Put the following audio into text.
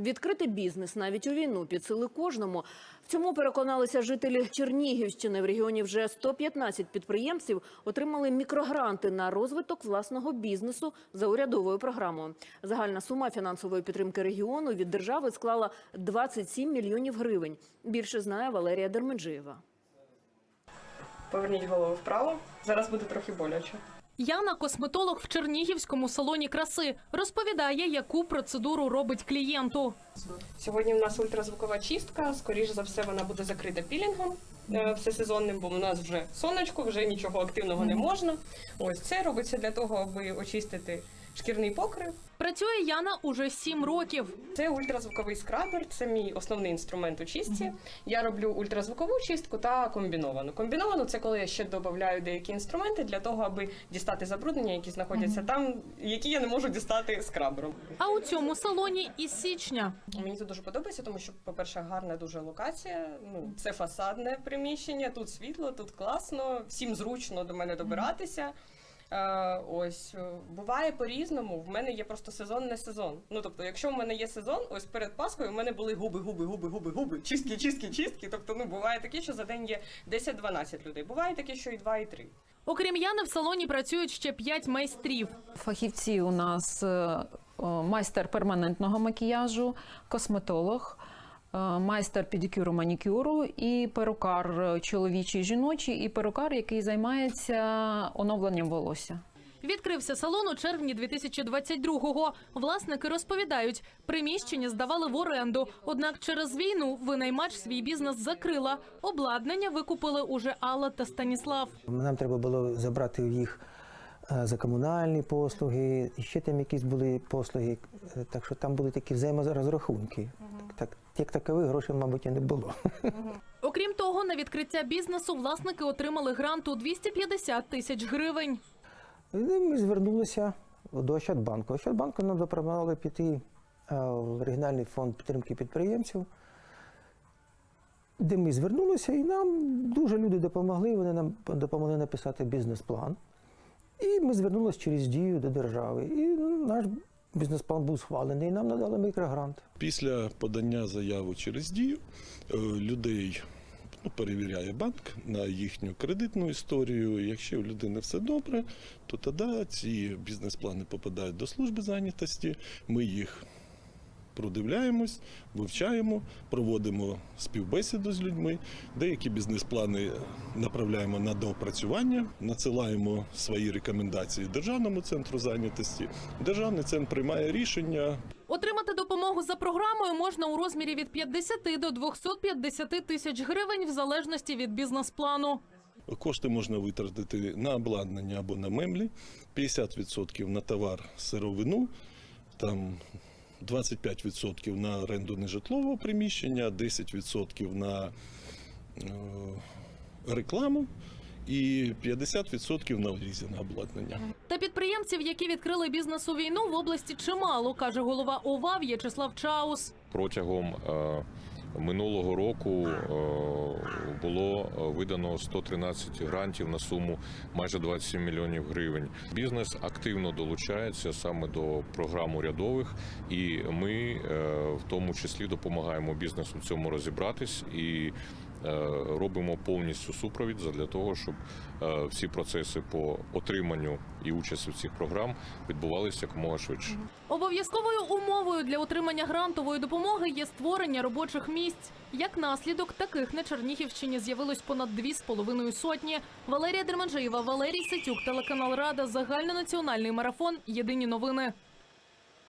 Відкрити бізнес навіть у війну під сили кожному. В цьому переконалися жителі Чернігівщини. В регіоні вже 115 підприємців отримали мікрогранти на розвиток власного бізнесу за урядовою програмою. Загальна сума фінансової підтримки регіону від держави склала 27 мільйонів гривень. Більше знає Валерія Дерменджиєва. Поверніть голову вправо. Зараз буде трохи боляче. Яна косметолог в Чернігівському салоні краси розповідає, яку процедуру робить клієнту. Сьогодні в нас ультразвукова чистка. Скоріше за все, вона буде закрита пілінгом е, всесезонним, бо у нас вже сонечко, вже нічого активного не можна. Ось це робиться для того, аби очистити шкірний покрив. Працює Яна уже сім років. Це ультразвуковий скрабер, це мій основний інструмент у чистці. Я роблю ультразвукову чистку та комбіновану. Комбіновану це коли я ще додаю деякі інструменти для того, аби дістати забруднення, які знаходяться там, які я не можу дістати скрабером. А у цьому салоні із січня. Мені тут дуже подобається, тому що, по-перше, гарна дуже локація. Ну, це фасадне приміщення, тут світло, тут класно, всім зручно до мене добиратися. Е, ось е, буває по-різному. В мене є просто сезон не сезон. Ну тобто, якщо в мене є сезон, ось перед Пасхою в мене були губи, губи, губи, губи, губи, чистки, чистки, чистки. Тобто, ну буває таке, що за день є 10-12 людей. Буває таке, що і 2, і 3. Окрім Яни, в салоні працюють ще п'ять майстрів. Фахівці у нас е, майстер перманентного макіяжу, косметолог, е, майстер педикюру манікюру і перукар е, чоловічий, жіночий, і перукар, який займається оновленням волосся. Відкрився салон у червні 2022-го. Власники розповідають, приміщення здавали в оренду. Однак через війну винаймач свій бізнес закрила. Обладнання викупили уже Алла та Станіслав. Нам треба було забрати їх е, за комунальні послуги, і ще там якісь були послуги. Е, Так що там були такі взаєморозрахунки. Так, як такових грошей, мабуть, і не було. Окрім того, на відкриття бізнесу власники отримали грант у 250 тисяч гривень. І ми звернулися до Ощадбанку. Ощадбанку нам запропонували піти е, в регіональний фонд підтримки підприємців, де ми звернулися, і нам дуже люди допомогли. Вони нам допомогли написати бізнес-план. І ми звернулися через дію до держави. І ну, наш бізнес-план був схвалений, і нам надали мікрогрант. Після подання заяви через дію е, людей перевіряє банк на їхню кредитну історію. Якщо у людини все добре, то тоді ці бізнес-плани попадають до служби зайнятості. Ми їх продивляємось, вивчаємо, проводимо співбесіду з людьми. Деякі бізнес-плани направляємо на доопрацювання, надсилаємо свої рекомендації Державному центру зайнятості. Державний центр приймає рішення, допомогу за програмою можна у розмірі від 50 до 250 тисяч гривень в залежності від бізнес-плану. Кошти можна витратити на обладнання або на меблі, 50% на товар сировину, там 25% на оренду нежитлового приміщення, 10% на е, рекламу і 50% на лізинг обладнання. Та підприємців, які відкрили бізнес у війну, в області чимало, каже голова ОВА В'ячеслав Чаус. Протягом е, минулого року е, було е, видано 113 грантів на суму майже 27 мільйонів гривень. Бізнес активно долучається саме до програм урядових, і ми е, в тому числі допомагаємо бізнесу в цьому розібратись і. Е, Робимо повністю супровід для того, щоб е, всі процеси по отриманню і участі в цих програм відбувалися якомога швидше. Обов'язковою умовою для отримання грантової допомоги є створення робочих місць. Як наслідок, таких на Чернігівщині з'явилось понад дві з половиною сотні. Валерія Дерманжиєва, Валерій Сетюк, телеканал Рада, загальнонаціональний марафон. Єдині новини.